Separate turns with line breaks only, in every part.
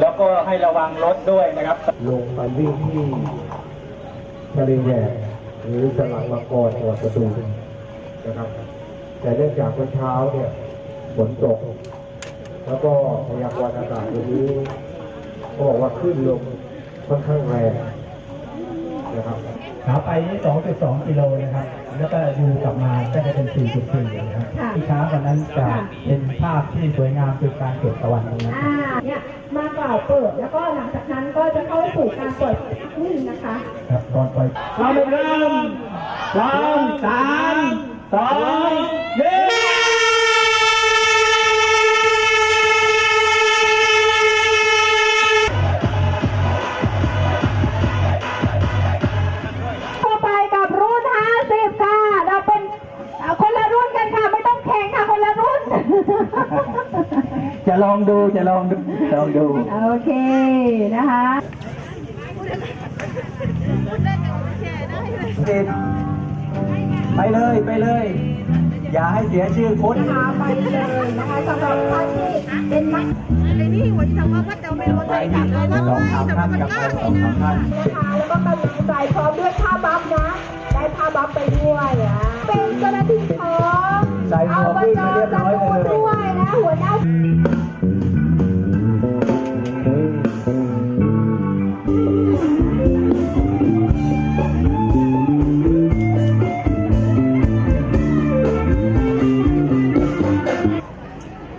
แล้วก็ให้ระวังรถด้วยนะครับ
ลงไปวิ่งที่ทะเลแหวกหรือสลังมังกรจังหวัดสตูลนะครับ แต่เนื่องจากเมื่อเช้าเนี่ยฝนตก แล้วก็พยากรณ์อากาศวันนี้ก็บอกว่าขึ้นลมค่อนข้างแรงนะครับ
ขาไปนี่2.2 กิโลนะครับ แล้วก็ดูกลับมาก็จะเป็น 4.4นะครับ
ค่ะ
ที่ช้าวันนั้นจะเป็นภาพที่สวยงามคือการเก็บตะวันตรงนั้น
อ่าเนี่ยมากล่าวเปิดแล้วก็หลังจากนั้นก็จะเข้าสู่การเปิดวิ่งนะคะ
ครับตอนไป
เราไปเริ่มพร้อมสามสองหนึ่ง จะลองดูจะลองดูลองดู
โอเคนะคะ
ไปเลยไปเลย อย่าให้เสียชื่อโค้ช
นะคะไปเลยนะคะสำหรับท่านที่เป็นนัก
ไอ้นี่หัวที่ทำว่าวัดเจ้าไม่รู้ใจกลับเลยว่า
ลอง
เฮ้ย
ทำ
แต่
ท่า
ว่านมัน
กับ
ง่า
เรา
ย
ลองทำท่าน
นะคะแล้วก็กำลังใจพร้อมด้วยผ้าบัฟนะ ได้ผ้าบัฟไปด้วยอะเป็นเจ้าหน้าที่ของ
ใส่หมวกวิ่ง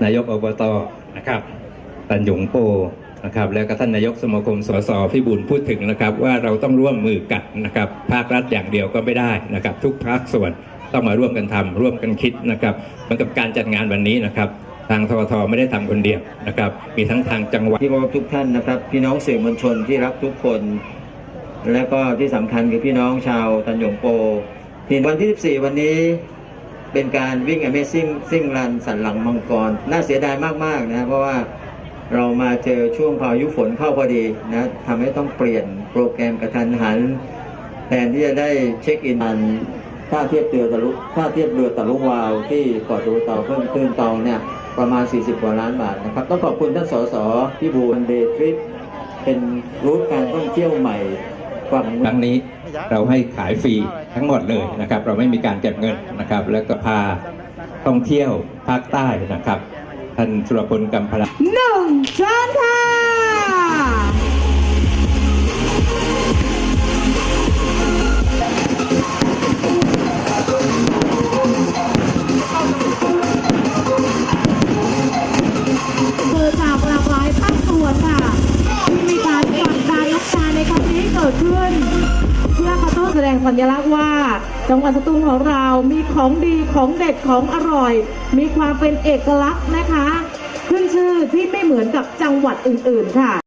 าย
กอบตนะครับตันหยงโปนะครับแล้วก็ท่านนายกสมาคมสสพี่บุญพูดถึงนะครับ ว่าเราต้องร่วมมือกันนะครับภาครัฐอย่างเดียวก็ไม่ได้นะครับ ทุกภาคส่วนต้องมาร่วมกันทำร่วมกันคิดนะครับเหมือนกับการจัดงานวันนี้นะครับ ทางททไม่ได้ทำคนเดียวนะครับ มีทั้งทางจังหวัด
พี่น้องทุกท่านนะครับ พี่น้องสื่อมวลชนที่รักทุกคน และก็ที่สำคัญคือพี่น้องชาวตันหยงโปวันที่ 14 วันนี้ เป็นการวิ่ง Amazing ซิ่งรันสันหลังมังกร น่าเสียดายมากๆนะเพราะว่าเรามาเจอช่วงพายุฝนเข้าพอดีนะทำให้ต้องเปลี่ยนโปรแกรมกระทันหันแทนที่จะได้เช็คอินอันท่าเทียบเรือตะลุท่าเทียบเรือตะลุวาวที่เกาะตูเตาเพิ่มขึ้นเตาเนี่ยประมาณ 40 กว่าล้านบาทนะครับต้องขอบคุณท่านสสพี่บูนเดทริปเป็นรูทการท่องเที่ยวใหม่ ฝั่ง
ครั้งนี้เราให้ขายฟรีทั้งหมดเลยนะครับ เราไม่มีการเก็บเงินนะครับ แล้วก็พาท่องเที่ยวภาคใต้นะครับท่านสุรพลกำพลา
หนึ่งเชิญค่ะ กิดขึ้น เพื่อเขาตุ้นแสดงสัญลักษณ์ว่า จังหวัดสตูลของเรามีของดีของเด็ดของอร่อย มีความเป็นเอกลักษณ์นะคะ ขึ้นชื่อที่ไม่เหมือนกับจังหวัดอื่นๆค่ะ